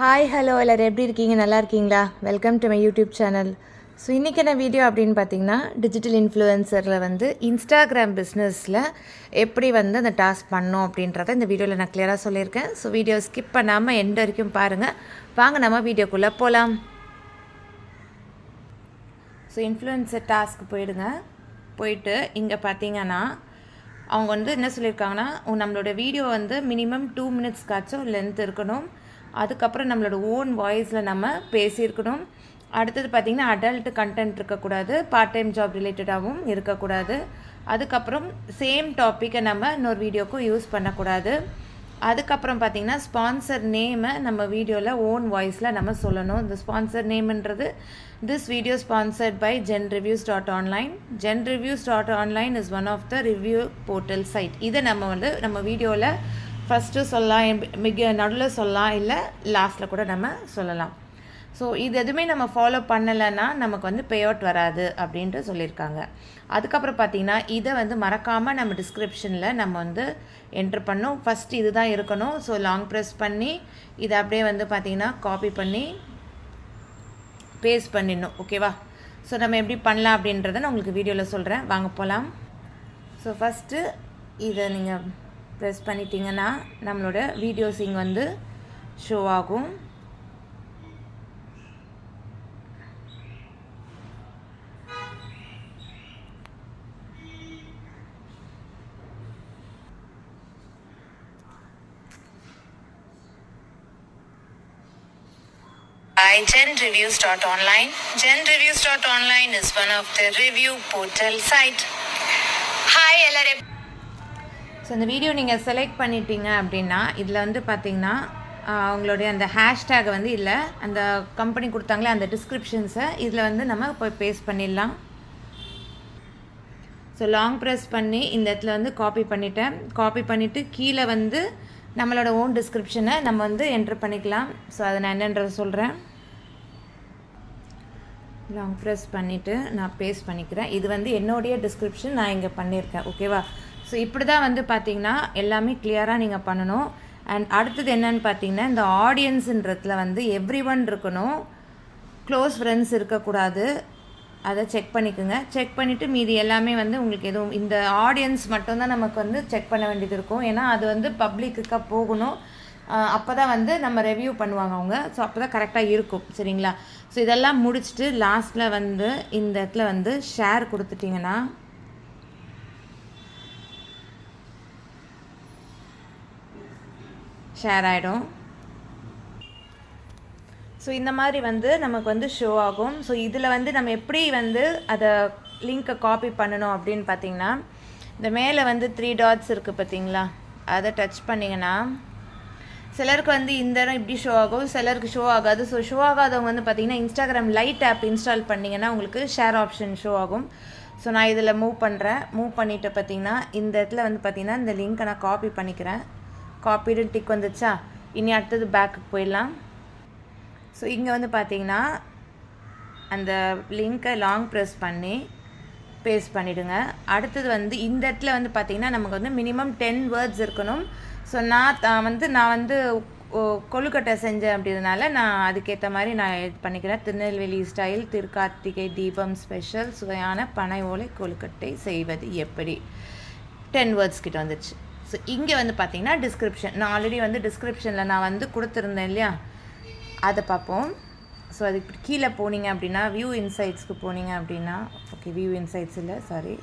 Hi hello எல்லோரும். எப்படி இருக்கீங்க? நல்லா இருக்கீங்களா? Welcome to my YouTube channel so இன்றைக்கி என்ன வீடியோ அப்படின்னு பார்த்தீங்கன்னா டிஜிட்டல் இன்ஃப்ளூயன்சரில் வந்து இன்ஸ்டாகிராம் பிஸ்னஸில் எப்படி வந்து அந்த டாஸ்க் பண்ணோம் அப்படின்றத இந்த வீடியோவில் நான் கிளியராக சொல்லியிருக்கேன். ஸோ வீடியோ ஸ்கிப் பண்ணாமல் எண்ட் வரைக்கும் பாருங்கள் வாங்க நம்ம வீடியோக்குள்ளே போகலாம் ஸோ இன்ஃப்ளூயன்சர் டாஸ்க் போயிடுங்க. போயிட்டு இங்கே பார்த்தீங்கன்னா அவங்க வந்து என்ன சொல்லியிருக்காங்கன்னா நம்மளோட வீடியோ வந்து மினிமம் டூ மினிட்ஸ்க்காச்சும் லென்த் இருக்கணும். அதுக்கப்புறம் நம்மளோட ஓன் வாய்ஸில் நம்ம பேசியிருக்கணும். அடுத்தது பார்த்திங்கன்னா அடல்ட் கண்டென்ட் இருக்கக்கூடாது பார்ட் டைம் ஜாப் ரிலேட்டடாகவும் இருக்கக்கூடாது. அதுக்கப்புறம் சேம் டாப்பிக்கை நம்ம இன்னொரு வீடியோக்கும் யூஸ் பண்ணக்கூடாது. அதுக்கப்புறம் பார்த்திங்கன்னா ஸ்பான்சர் நேமை நம்ம வீடியோவில் ஓன் வாய்ஸில் நம்ம சொல்லணும். இந்த sponsor நேம்ன்றது this video sponsored by Gen reviews dot online Gen reviews dot online is one of the review portal site இதை நம்ம வந்து நம்ம வீடியோவில் ஃபஸ்ட்டு சொல்லலாம் மிக நடுவில் சொல்லலாம் இல்லை லாஸ்ட்டில் கூட நம்ம சொல்லலாம். ஸோ இது எதுவுமே நம்ம ஃபாலோ பண்ணலைன்னா நமக்கு வந்து பே அவுட் வராது அப்படின்ட்டு சொல்லியிருக்காங்க. அதுக்கப்புறம் பார்த்தீங்கன்னா இதை வந்து மறக்காமல் நம்ம டிஸ்கிரிப்ஷனில் நம்ம வந்து என்ட்ரு பண்ணோம் ஃபஸ்ட் இது தான் இருக்கணும். ஸோ லாங் ப்ரெஸ் பண்ணி இதை அப்படியே வந்து பார்த்தீங்கன்னா காப்பி பண்ணி பேஸ்ட் பண்ணிடணும். ஓகேவா ஸோ நம்ம எப்படி பண்ணலாம் அப்படின்றத நான் உங்களுக்கு வீடியோவில் சொல்கிறேன் வாங்க போகலாம் ஸோ ஃபஸ்ட்டு இதை நீங்கள் ப்ரெஸ் பண்ணிட்டீங்கன்னா நம்மளோட வீடியோஸ் இங்கே வந்து ஷோ ஆகும் by genreviews.online. Genreviews.online is one of the review portal site. Hi எல்லாரும் ஸோ இந்த வீடியோ நீங்கள் செலக்ட் பண்ணிட்டீங்க அப்படின்னா இதில் வந்து பார்த்தீங்கன்னா அவங்களுடைய உங்களுடைய அந்த ஹேஷ்டேக் வந்து இல்லை. அந்த கம்பெனி கொடுத்தாங்களே அந்த டிஸ்கிரிப்ஷன்ஸை இதில் வந்து நம்ம போய் பேஸ்ட் பண்ணிடலாம். ஸோ லாங் ப்ரெஸ் பண்ணி இந்த இடத்துல வந்து காப்பி பண்ணிட்டேன். காப்பி பண்ணிவிட்டு கீழே வந்து நம்மளோட ஓன் டிஸ்கிரிப்ஷனை நம்ம வந்து என்ட்ரு பண்ணிக்கலாம். ஸோ அதை நான் என்னன்றதை சொல்கிறேன் லாங் ப்ரெஸ் பண்ணிவிட்டு நான் பேஸ்ட் பண்ணிக்கிறேன். இது வந்து என்னுடைய டிஸ்கிரிப்ஷன் நான் இங்கே பண்ணியிருக்கேன். ஓகேவா ஸோ இப்படி தான் வந்து பார்த்தீங்கன்னா எல்லாமே கிளியராக நீங்கள் பண்ணணும். அண்ட் அடுத்தது என்னன்னு பார்த்தீங்கன்னா இந்த ஆடியன்ஸுன்றதுல வந்து எவ்ரி ஒன் இருக்கணும். க்ளோஸ் ஃப்ரெண்ட்ஸ் இருக்கக்கூடாது. அதை செக் பண்ணிக்கோங்க. செக் பண்ணிவிட்டு மீதி எல்லாமே வந்து உங்களுக்கு எதுவும் இந்த ஆடியன்ஸ் மட்டும்தான் நமக்கு வந்து செக் பண்ண வேண்டியது இருக்கும். ஏன்னா அது வந்து பப்ளிக்குக்காக போகணும். அப்போ தான் வந்து நம்ம ரெவ்யூ பண்ணுவாங்க அவங்க. ஸோ அப்போ தான் கரெக்டாக இருக்கும். சரிங்களா? ஸோ இதெல்லாம் முடிச்சுட்டு லாஸ்ட்டில் வந்து இந்த இடத்துல வந்து ஷேர் கொடுத்துட்டிங்கன்னா ஷேர் ஆகிடும் ஸோ இந்த மாதிரி வந்து நமக்கு வந்து ஷோ ஆகும். ஸோ இதில் வந்து நம்ம எப்படி வந்து அதை லிங்க்கை காப்பி பண்ணணும் அப்படின்னு பார்த்தீங்கன்னா இந்த மேலே வந்து த்ரீ டாட்ஸ் இருக்குது பார்த்தீங்களா அதை டச் பண்ணிங்கன்னா சிலருக்கு வந்து இந்த இடம் இப்படி ஷோ ஆகும் சிலருக்கு ஷோ ஆகாது. ஸோ ஷோ ஆகாதவங்க வந்து பார்த்தீங்கன்னா இன்ஸ்டாகிராம் லைட் ஆப் இன்ஸ்டால் பண்ணிங்கன்னா உங்களுக்கு ஷேர் ஆப்ஷன் ஷோ ஆகும். ஸோ நான் இதில் மூவ் பண்ணுறேன் மூவ் பண்ணிவிட்டு பார்த்தீங்கன்னா இந்த இடத்துல வந்து பார்த்திங்கன்னா இந்த லிங்க்கை நான் காப்பி பண்ணிக்கிறேன். காப்பீடு டிக் வந்துச்சா? இனி அடுத்தது பேக்குக்கு போயிடலாம். ஸோ இங்கே வந்து பார்த்தீங்கன்னா அந்த லிங்க்கை லாங் ப்ரெஸ் பண்ணி பேஸ்ட் பண்ணிவிடுங்க அடுத்தது வந்து இந்த இடத்துல வந்து பார்த்திங்கன்னா நமக்கு வந்து மினிமம் டென் வேர்ட்ஸ் இருக்கணும். ஸோ நான் வந்து நான் வந்து கொழுக்கட்டை செஞ்சேன் அப்படின்றதுனால நான் அதுக்கேற்ற மாதிரி நான் இது பண்ணிக்கிறேன். திருநெல்வேலி ஸ்டைல் திருக்கார்த்திகை தீபம் ஸ்பெஷல் சுவையான பனை ஓலை கொழுக்கட்டை செய்வது எப்படி? டென் வேர்ட்ஸ் கிட்ட வந்துச்சு. ஸோ இங்கே வந்து பார்த்தீங்கன்னா டிஸ்கிரிப்ஷன் நான் ஆல்ரெடி வந்து டிஸ்கிரிப்ஷனில் நான் வந்து கொடுத்துருந்தேன் இல்லையா? அதை பார்ப்போம் ஸோ அது இப்படி கீழே போனீங்க அப்படின்னா வியூ இன்சைட்ஸ்க்கு போனீங்க அப்படின்னா ஓகே வியூ இன்சைட்ஸ் இல்லை சாரி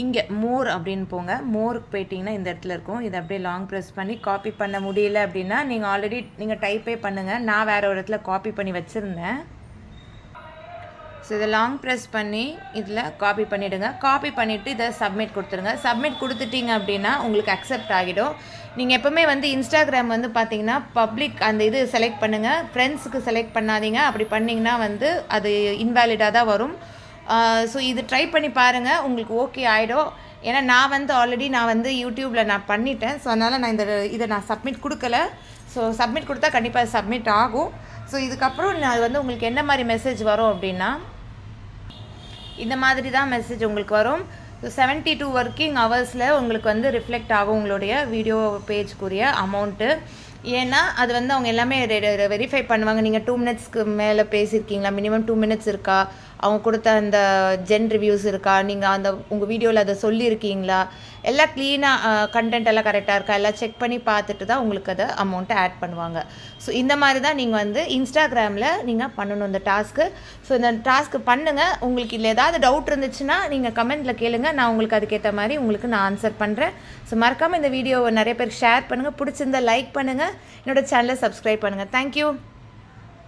இங்கே மோர் அப்படின்னு போங்க. மோருக்கு போயிட்டீங்கன்னா இந்த இடத்துல இருக்கும். இதை அப்படியே லாங் ப்ரெஸ் பண்ணி காப்பி பண்ண முடியல அப்படின்னா நீங்கள் ஆல்ரெடி நீங்கள் டைப்பே பண்ணுங்கள் நான் வேறு ஒரு இடத்துல காப்பி பண்ணி வச்சுருந்தேன். ஸோ இதை லாங் ப்ரெஸ் பண்ணி இதில் காப்பி பண்ணிவிடுங்க காப்பி பண்ணிவிட்டு இதை சப்மிட் கொடுத்துருங்க. சப்மிட் கொடுத்துட்டீங்க அப்படின்னா உங்களுக்கு அக்செப்ட் ஆகிடும். நீங்கள் எப்போவுமே வந்து இன்ஸ்டாகிராம் வந்து பார்த்தீங்கன்னா பப்ளிக் அந்த இது செலக்ட் பண்ணுங்கள் ஃப்ரெண்ட்ஸுக்கு செலக்ட் பண்ணாதீங்க. அப்படி பண்ணிங்கன்னா வந்து அது இன்வேலிடாக தான் வரும். ஸோ இது ட்ரை பண்ணி பாருங்கள் உங்களுக்கு ஓகே ஆகிடும் ஏன்னா நான் வந்து ஆல்ரெடி நான் வந்து யூடியூப்பில் நான் பண்ணிட்டேன். ஸோ அதனால் நான் இந்த இதை நான் சப்மிட் கொடுக்கல. ஸோ சப்மிட் கொடுத்தா கண்டிப்பாக சப்மிட் ஆகும். ஸோ இதுக்கப்புறம் நான் வந்து உங்களுக்கு என்ன மாதிரி மெசேஜ் வரும் அப்படின்னா இந்த மாதிரி தான் மெசேஜ் உங்களுக்கு வரும். ஸோ செவன்ட்டி டூ ஒர்க்கிங் ஹவர்ஸில் உங்களுக்கு வந்து ரிஃப்ளெக்ட் ஆகும் உங்களுடைய வீடியோ பேஜ்க்குரிய அமௌண்ட்டு ஏன்னா அது வந்து அவங்க எல்லாமே வெரிஃபை பண்ணுவாங்க. நீங்கள் டூ மினிட்ஸ்க்கு மேலே பேசியிருக்கீங்களா மினிமம் டூ மினிட்ஸ் இருக்கா? அவங்க கொடுத்த அந்த ஜென் ரிவ்யூஸ் இருக்கா? நீங்கள் அந்த உங்கள் வீடியோவில் அதை சொல்லியிருக்கீங்களா? எல்லாம் க்ளீனாக கண்டென்ட் எல்லாம் கரெக்டாக இருக்கா? எல்லாம் செக் பண்ணி பார்த்துட்டு தான் உங்களுக்கு அதை அமௌண்ட்டை ஆட் பண்ணுவாங்க. ஸோ இந்த மாதிரி தான் நீங்கள் வந்து இன்ஸ்டாகிராமில் நீங்கள் பண்ணணும் இந்த டாஸ்க்கு ஸோ இந்த டாஸ்க்கு பண்ணுங்கள் உங்களுக்கு இதில் ஏதாவது டவுட் இருந்துச்சுன்னா நீங்கள் கமெண்ட்டில் கேளுங்க. நான் உங்களுக்கு அதுக்கேற்ற மாதிரி உங்களுக்கு நான் ஆன்சர் பண்ணுறேன் ஸோ மறக்காமல் இந்த வீடியோவை நிறைய பேருக்கு ஷேர் பண்ணுங்கள் பிடிச்சிருந்தா லைக் பண்ணுங்கள் என்னோடய சேனலை சப்ஸ்கிரைப் பண்ணுங்கள் தேங்க்யூ